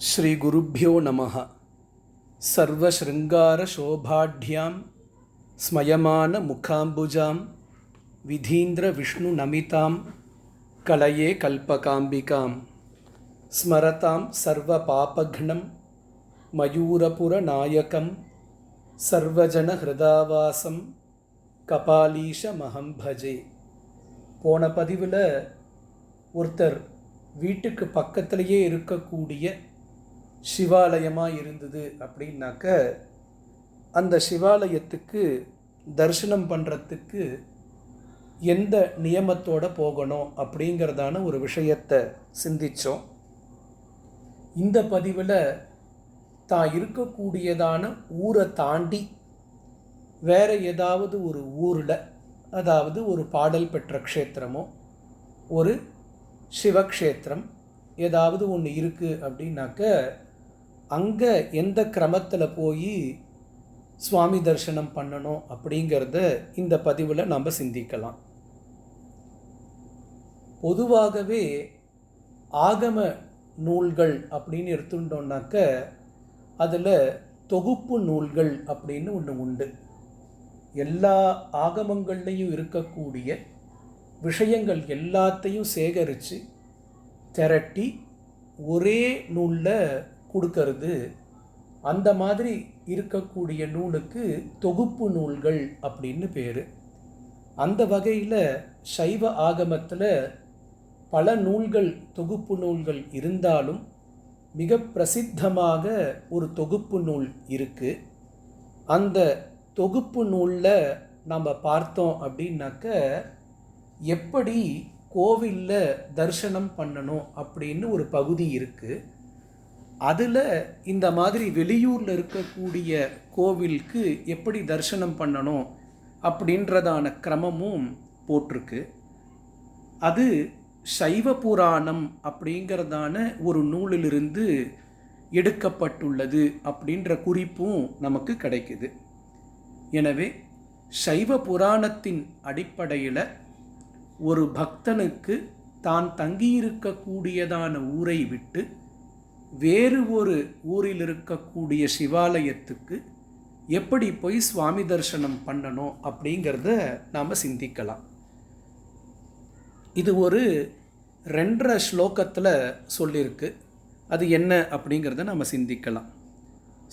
ஸ்ரீ ஸ்ரீகுருப்போ நம சர்வசிருங்காரசோபாఢ్యాம் ஸ்மயமான முகாம்புஜாம் விதீந்திர விஷ்ணு நமிதாம் கலையே கல்பகாம்பிகாம். ஸ்மரதாம் சர்வ பாபக்னம் மயூரபுர நாயகம் சர்வஜன ஹிருதாவாசம் கபாலீஷமஹம் பஜே. போன பதிவில் ஒருத்தர் வீட்டுக்கு பக்கத்திலேயே இருக்கக்கூடிய சிவாலயமாக இருந்தது அப்படின்னாக்க அந்த சிவாலயத்துக்கு தரிசனம் பண்ணுறதுக்கு எந்த நியமத்தோடு போகணும் அப்படிங்கிறதான ஒரு விஷயத்தை சிந்தித்தோம் இந்த பதிவில் தான் இருக்கக்கூடியதான ஊரை தாண்டி வேறு ஏதாவது ஒரு ஊரில் அதாவது ஒரு பாடல் பெற்ற க்ஷேத்திரமோ ஒரு சிவக்ஷேத்திரம் ஏதாவது ஒன்று இருக்குது அப்படின்னாக்க அங்கே எந்த கிரமத்தில் போய் சுவாமி தரிசனம் பண்ணணும் அப்படிங்கிறத இந்த பதிவில் நம்ம சிந்திக்கலாம். பொதுவாகவே ஆகம நூல்கள் அப்படின்னு எடுத்துட்டோம்னாக்க அதில் தொகுப்பு நூல்கள் அப்படின்னு ஒன்று உண்டு. எல்லா ஆகமங்கள்லையும் இருக்கக்கூடிய விஷயங்கள் எல்லாத்தையும் சேகரித்து திரட்டி ஒரே நூலில் கொடுக்கறது அந்த மாதிரி இருக்கக்கூடிய நூலுக்கு தொகுப்பு நூல்கள் அப்படின்னு பேர். அந்த வகையில் சைவ ஆகமத்தில் பல நூல்கள் தொகுப்பு நூல்கள் இருந்தாலும் மிக பிரசித்தமாக ஒரு தொகுப்பு நூல் இருக்குது அந்த தொகுப்பு நூலில் நம்ம பார்த்தோம் அப்படின்னாக்க எப்படி கோவிலில் தரிசனம் பண்ணணும் அப்படின்னு ஒரு பகுதி இருக்குது அதில் இந்த மாதிரி வெளியூரில் இருக்கக்கூடிய கோவிலுக்கு எப்படி தரிசனம் பண்ணணும் அப்படின்றதான கிரமமும் போட்டிருக்கு. அது சைவ புராணம் அப்படிங்கிறதான ஒரு நூலிலிருந்து எடுக்கப்பட்டுள்ளது அப்படின்ற குறிப்பும் நமக்கு கிடைக்குது. எனவே சைவ புராணத்தின் அடிப்படையில் ஒரு பக்தனுக்கு தான் தங்கியிருக்கக்கூடியதான ஊரை விட்டு வேறு ஒரு ஊரில் இருக்கக்கூடிய சிவாலயத்துக்கு எப்படி போய் சுவாமி தரிசனம் பண்ணணும் அப்படிங்கிறத நாம் சிந்திக்கலாம். இது ஒரு ரெண்டரை ஸ்லோகத்தில் சொல்லியிருக்கு அது என்ன அப்படிங்கிறத நம்ம சிந்திக்கலாம்.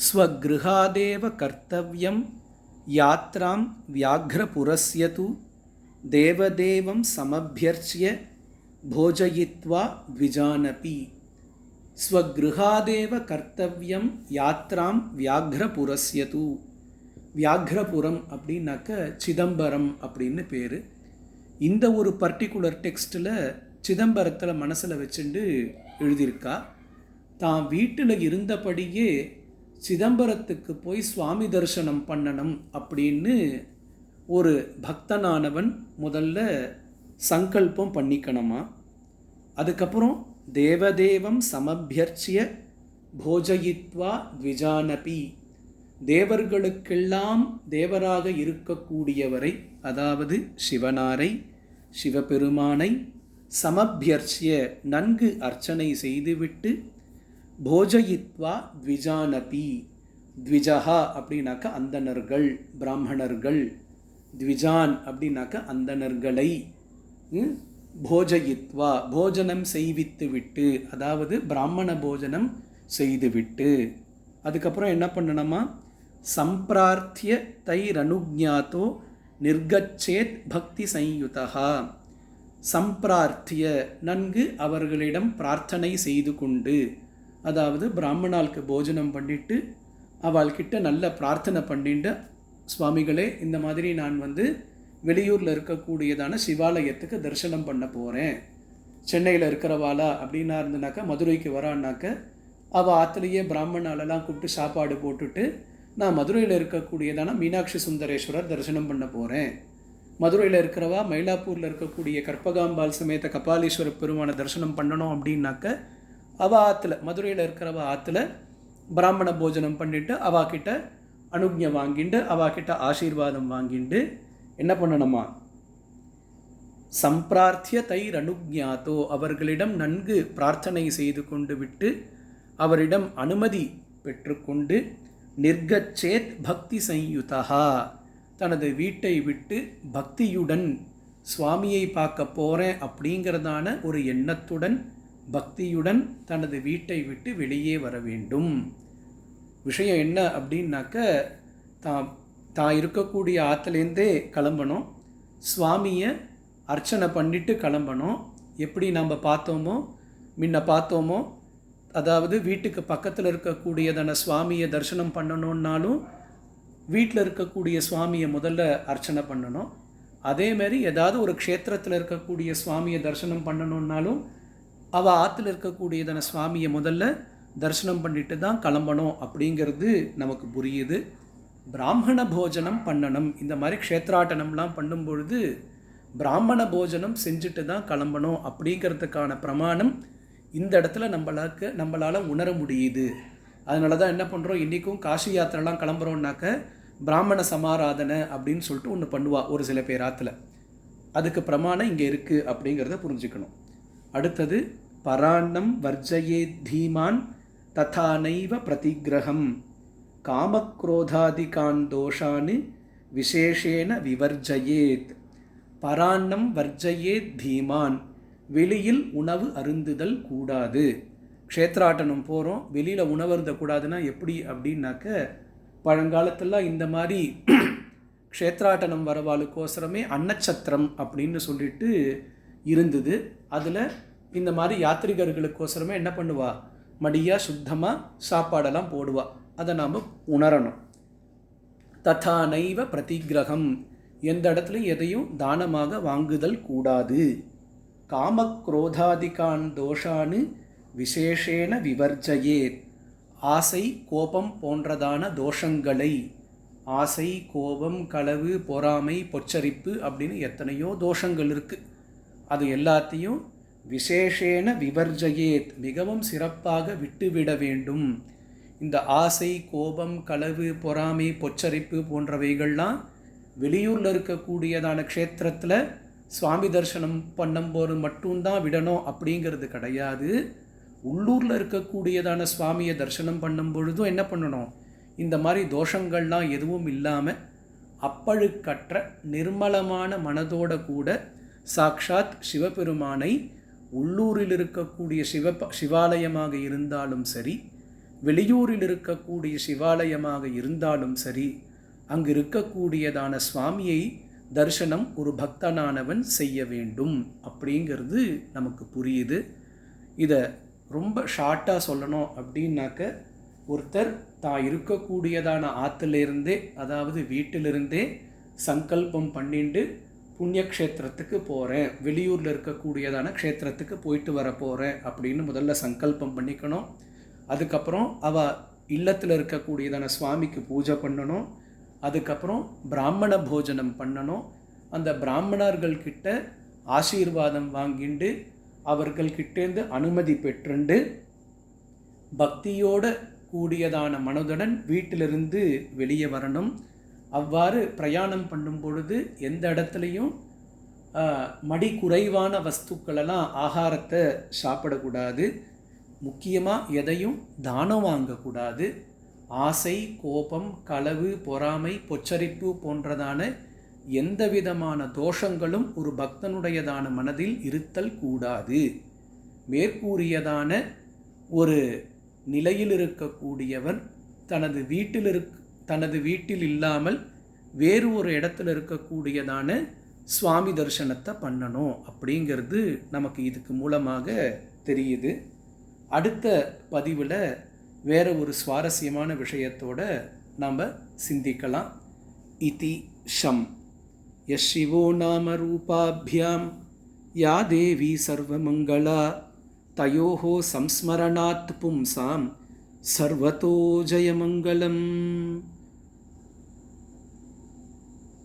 ஸ்வகிருஹாதேவ கர்த்தவியம் யாத்ராம் வியாக்ரபுரஸ்யது தேவதேவம் சமபியர்ச்சிய போஜயித்வா விஜானபி. ஸ்வகிருஹாதேவ கர்த்தவியம் யாத்ராம் வியாக்ரபுரஸ்யது. வியாக்ரபுரம் அப்படின்னாக்க சிதம்பரம் அப்படின்னு பேர். இந்த ஒரு பர்டிகுலர் டெக்ஸ்ட்டில் சிதம்பரத்தில் மனசில் வச்சுண்டு எழுதியிருக்கா. தான் வீட்டில் இருந்தபடியே சிதம்பரத்துக்கு போய் சுவாமி தரிசனம் பண்ணணும் அப்படின்னு ஒரு பக்தனானவன் முதல்ல சங்கல்பம் பண்ணிக்கணுமா? அதுக்கப்புறம் தேவதேவம் சமபியர்ச்சிய போஜயித்வா த்விஜானபி. தேவர்களுக்கெல்லாம் தேவராக இருக்கக்கூடியவரை அதாவது சிவனாரை சிவபெருமானை சமபியர்ச்சிய நன்கு அர்ச்சனை செய்துவிட்டு போஜயித்வா த்விஜானபி. த்விஜஹா அப்படின்னாக்க அந்தணர்கள் பிராமணர்கள். த்விஜான் அப்படின்னாக்க அந்தணர்களை. போஜயித்வா போஜனம் செய்வித்து விட்டு அதாவது பிராமண போஜனம் செய்துவிட்டு. அதுக்கப்புறம் என்ன பண்ணணுமா? சம்பிரார்த்திய தைரனுஜாத்தோ நிர்கச்சேத் பக்தி சயுதா சம்பிரார்த்திய நன்கு அவர்களிடம் பிரார்த்தனை செய்து கொண்டு அதாவது பிராமணாளுக்கு போஜனம் பண்ணிட்டு அவள்கிட்ட நல்ல பிரார்த்தனை பண்ணிட்டு சுவாமிகளே இந்த மாதிரி நான் வந்து வெளியூரில் இருக்கக்கூடியதான சிவாலயத்துக்கு தரிசனம் பண்ண போகிறேன் சென்னையில் இருக்கிறவாளா அப்படின்னா இருந்தனாக்கா மதுரைக்கு வரான்னாக்க அவள் ஆற்றுலேயே பிராமணாலெல்லாம் கூப்பிட்டு சாப்பாடு போட்டுட்டு நான் மதுரையில் இருக்கக்கூடியதான மீனாட்சி சுந்தரேஸ்வரர் தரிசனம் பண்ண போகிறேன் மதுரையில் இருக்கிறவா மயிலாப்பூரில் இருக்கக்கூடிய கற்பகாம்பாள் சமேத கபாலீஸ்வர பெருமானை தரிசனம் பண்ணணும் அப்படின்னாக்க அவள் ஆற்றுல மதுரையில் இருக்கிறவ ஆற்றுல பிராமண போஜனம் பண்ணிவிட்டு அவாக்கிட்ட அனுஜை வாங்கிண்டு அவாக்கிட்ட ஆசீர்வாதம் வாங்கிண்டு என்ன பண்ணணுமா? சம்பிரார்த்திய தைர் அனுஜாத்தோ அவர்களிடம் நன்கு பிரார்த்தனை செய்து கொண்டு விட்டு அவரிடம் அனுமதி பெற்றுக்கொண்டு நிர்கச்சேத் பக்தி சயுதா தனது வீட்டை விட்டு பக்தியுடன் சுவாமியை பார்க்க போகிறேன் அப்படிங்கிறதான ஒரு எண்ணத்துடன் பக்தியுடன் தனது வீட்டை விட்டு வெளியே வர வேண்டும். விஷயம் என்ன அப்படின்னாக்க தான் தான் இருக்கக்கூடிய ஆற்றுலேருந்தே கிளம்பணும். சுவாமியை அர்ச்சனை பண்ணிட்டு கிளம்பணும். எப்படி நம்ம பார்த்தோமோ முன்ன பார்த்தோமோ அதாவது வீட்டுக்கு பக்கத்தில் இருக்கக்கூடியதான சுவாமியை தரிசனம் பண்ணணுன்னாலும் வீட்டில் இருக்கக்கூடிய சுவாமியை முதல்ல அர்ச்சனை பண்ணணும். அதேமாரி ஏதாவது ஒரு க்ஷேத்திரத்தில் இருக்கக்கூடிய சுவாமியை தரிசனம் பண்ணணுன்னாலும் அவள் ஆற்றுல இருக்கக்கூடியதான சுவாமியை முதல்ல தரிசனம் பண்ணிட்டு தான் கிளம்பணும் அப்படிங்கிறது நமக்கு புரியுது. பிராமண போஜனம் பண்ணணும். இந்த மாதிரி க்ஷேத்ராட்டனம்லாம் பண்ணும்பொழுது பிராமண போஜனம் செஞ்சுட்டு தான் கிளம்பணும் அப்படிங்கிறதுக்கான பிரமாணம் இந்த இடத்துல நம்மளாக்கு நம்மளால் உணர முடியுது. அதனால தான் என்ன பண்ணுறோம் இன்றைக்கும் காசி யாத்திரைலாம் கிளம்புறோம்னாக்க பிராமண சமாராதனை அப்படின்னு சொல்லிட்டு ஒன்று பண்ணுவா ஒரு சில பேர் ஆற்றுல அதுக்கு பிரமாணம் இங்கே இருக்குது அப்படிங்கிறத புரிஞ்சுக்கணும். அடுத்தது பராண்ணம் வர்ஜயே தீமான் ததானைவ பிரதிகிரகம். காமக்ரோதாதிகான் தோஷானு விசேஷேன விவர்ஜயேத். பராண்ணம் வர்ஜயேத் தீமான். வெளியில் உணவு அருந்துதல் கூடாது. க்ஷேத்ராட்டனம் போகிறோம் வெளியில் உணவு அருந்தக்கூடாதுன்னா எப்படி அப்படின்னாக்க பழங்காலத்தில் இந்த மாதிரி க்ஷேத்ராட்டனம் வரவாளுக்கோசரமே அன்னச்சத்திரம் அப்படின்னு சொல்லிட்டு இருந்தது. அதில் இந்த மாதிரி யாத்ரிகர்களுக்கோசரமே என்ன பண்ணுவா? மடியாக சுத்தமாக சாப்பாடெல்லாம் போடுவாள் அதை நாம் உணரணும். ததா நைவ பிரதிகிரகம். எந்த இடத்துலையும் எதையும் தானமாக வாங்குதல் கூடாது. காமக்ரோதாதிகான் தோஷானு விசேஷேன விவர்ஜயேத் ஆசை கோபம் போன்றதான தோஷங்களை. ஆசை கோபம் களவு பொறாமை பொச்சரிப்பு அப்படின்னு எத்தனையோ தோஷங்கள் இருக்குது அது எல்லாத்தையும் விசேஷேன விவர்ஜயேத் மிகவும் சிறப்பாக விட்டுவிட வேண்டும். இந்த ஆசை கோபம் களவு பொறாமை பொச்சரிப்பு போன்றவைகள்லாம் வெளியூரில் இருக்கக்கூடியதான க்ஷேத்திரத்தில் சுவாமி தரிசனம் பண்ணும்போது மட்டும்தான் விடணும் அப்படிங்கிறது கிடையாது. உள்ளூரில் இருக்கக்கூடியதான சுவாமியை தரிசனம் பண்ணும் பொழுதும் என்ன பண்ணணும்? இந்த மாதிரி தோஷங்கள்லாம் எதுவும் இல்லாமல் அப்பழுக்கற்ற நிர்மலமான மனதோட கூட சாக்ஷாத் சிவபெருமானை உள்ளூரில் இருக்கக்கூடிய சிவ சிவாலயமாக இருந்தாலும் சரி வெளியூரில் இருக்கக்கூடிய சிவாலயமாக இருந்தாலும் சரி அங்கு இருக்கக்கூடியதான சுவாமியை தரிசனம் ஒரு பக்தனானவன் செய்ய வேண்டும் அப்படிங்கிறது நமக்கு புரியுது. இதை ரொம்ப ஷார்ட்டாக சொல்லணும் அப்படின்னாக்க ஒருத்தர் தான் இருக்கக்கூடியதான ஆற்றுலேருந்தே அதாவது வீட்டிலிருந்தே சங்கல்பம் பண்ணிண்டு புண்ணியக்ஷேத்திரத்துக்கு போகிறேன் வெளியூரில் இருக்கக்கூடியதான க்ஷேத்திரத்துக்கு போயிட்டு வர போகிறேன் அப்படின்னு முதல்ல சங்கல்பம் பண்ணிக்கணும். அதுக்கப்புறம் அவள் இல்லத்தில் இருக்கக்கூடியதான சுவாமிக்கு பூஜை பண்ணணும். அதுக்கப்புறம் பிராமண போஜனம் பண்ணணும். அந்த பிராமணர்கள்கிட்ட ஆசீர்வாதம் வாங்கிண்டு அவர்கள்கிட்டேருந்து அனுமதி பெற்றுண்டு பக்தியோட கூடியதான மனதுடன் வீட்டிலிருந்து வெளியே வரணும். அவ்வாறு பிரயாணம் பண்ணும் பொழுது எந்த இடத்துலையும் மடி குறைவான வஸ்துக்களெல்லாம் ஆகாரத்தை சாப்பிடக்கூடாது. முக்கியமாக எதையும் தானம் வாங்கக்கூடாது. ஆசை கோபம் களவு பொறாமை பொச்சரிப்பு போன்றதான எந்த விதமான தோஷங்களும் ஒரு பக்தனுடையதான மனதில் இருத்தல் கூடாது. மேற்கூறியதான ஒரு நிலையில் இருக்கக்கூடியவன் தனது வீட்டில் இருக் தனது வீட்டில் இல்லாமல் வேறு ஒரு இடத்துல இருக்கக்கூடியதான சுவாமி தரிசனத்தை பண்ணணும். அப்படிங்கிறது நமக்கு இதுக்கு மூலமாக தெரியுது. அடுத்த பதிவில் வேற ஒரு சுவாரஸ்யமான விஷயத்தோட நாம் சிந்திக்கலாம். இதி ஷம். யஷிவோ நாம ரூபாபியாம். யா தேவி சர்வமங்களா. தயோஹோ சம்ஸ்மரணாத் பும்சாம். சர்வதோ ஜெயமங்கலம்.